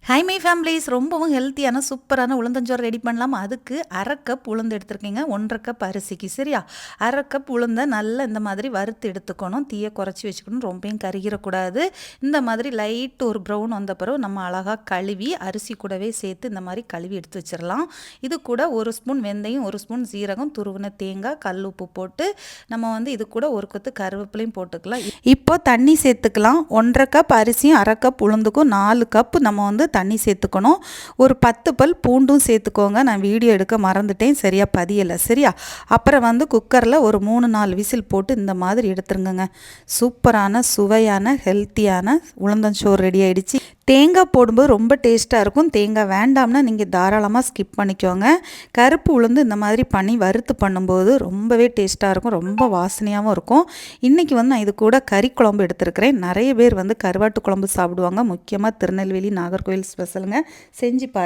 High my families ரொம்பவும் ஹெல்த்தியான சூப்பரான உளுந்தஞ்சோறு ரெடி பண்ணலாம். அதுக்கு அரை கப் உளுந்து எடுத்துருக்கீங்க. ஒன்றரை கப் அரிசிக்கு சரியா? அரை கப் உளுந்தை நல்லா இந்த மாதிரி வறுத்து எடுத்துக்கணும். தீயை குறைச்சி வச்சுக்கணும். ரொம்பவும் கருகிடக்கூடாது. இந்த மாதிரி லைட் ஒரு ப்ரௌன் வந்த பிறகு நம்ம அழகாக கழுவி அரிசி கூடவே சேர்த்து இந்த மாதிரி கழுவி எடுத்து வச்சிடலாம். இது கூட ஒரு ஸ்பூன் வெந்தயம் ஒரு ஸ்பூன் சீரகம் துருவின தேங்காய் கல் உப்பு போட்டு நம்ம வந்து இது கூட ஒரு கொத்து கருவேப்பிலையும் போட்டுக்கலாம். இப்போ தண்ணி சேர்த்துக்கலாம். ஒன்றரை கப் அரிசியும் அரை கப் உளுந்துக்கும் நாலு கப் நம்ம வந்து தண்ணி சேர்த்துக்கணும். ஒரு பத்து பல் பூண்டும் சேர்த்துக்கோங்க. நான் வீடியோ எடுக்க மறந்துட்டேன். சரியாக பதியலை. சரியா? அப்புறம் வந்து குக்கரில் ஒரு மூணு நாலு விசில் போட்டு இந்த மாதிரி எடுத்துருங்கங்க. சூப்பரான சுவையான ஹெல்த்தியான உளுந்தஞ்சோறு ரெடி ஆகிடுச்சு தேங்காய் போடும்போது ரொம்ப டேஸ்ட்டாக இருக்கும். தேங்காய் வேண்டாம்னா நீங்கள் தாராளமாக ஸ்கிப் பண்ணிக்கோங்க. கருப்பு உளுந்து இந்த மாதிரி பண்ணி வறுத்து பண்ணும்போது ரொம்பவே டேஸ்ட்டாக இருக்கும். ரொம்ப வாசனையாகவும் இருக்கும். இன்றைக்கி வந்து நான் இது கூட கறி குழம்பு எடுத்துருக்கிறேன். நிறைய பேர் வந்து கருவாட்டு குழம்பு சாப்பிடுவாங்க. முக்கியமாக திருநெல்வேலி நாகர்கோவில் ஸ்பெஷலுங்க செஞ்சு பா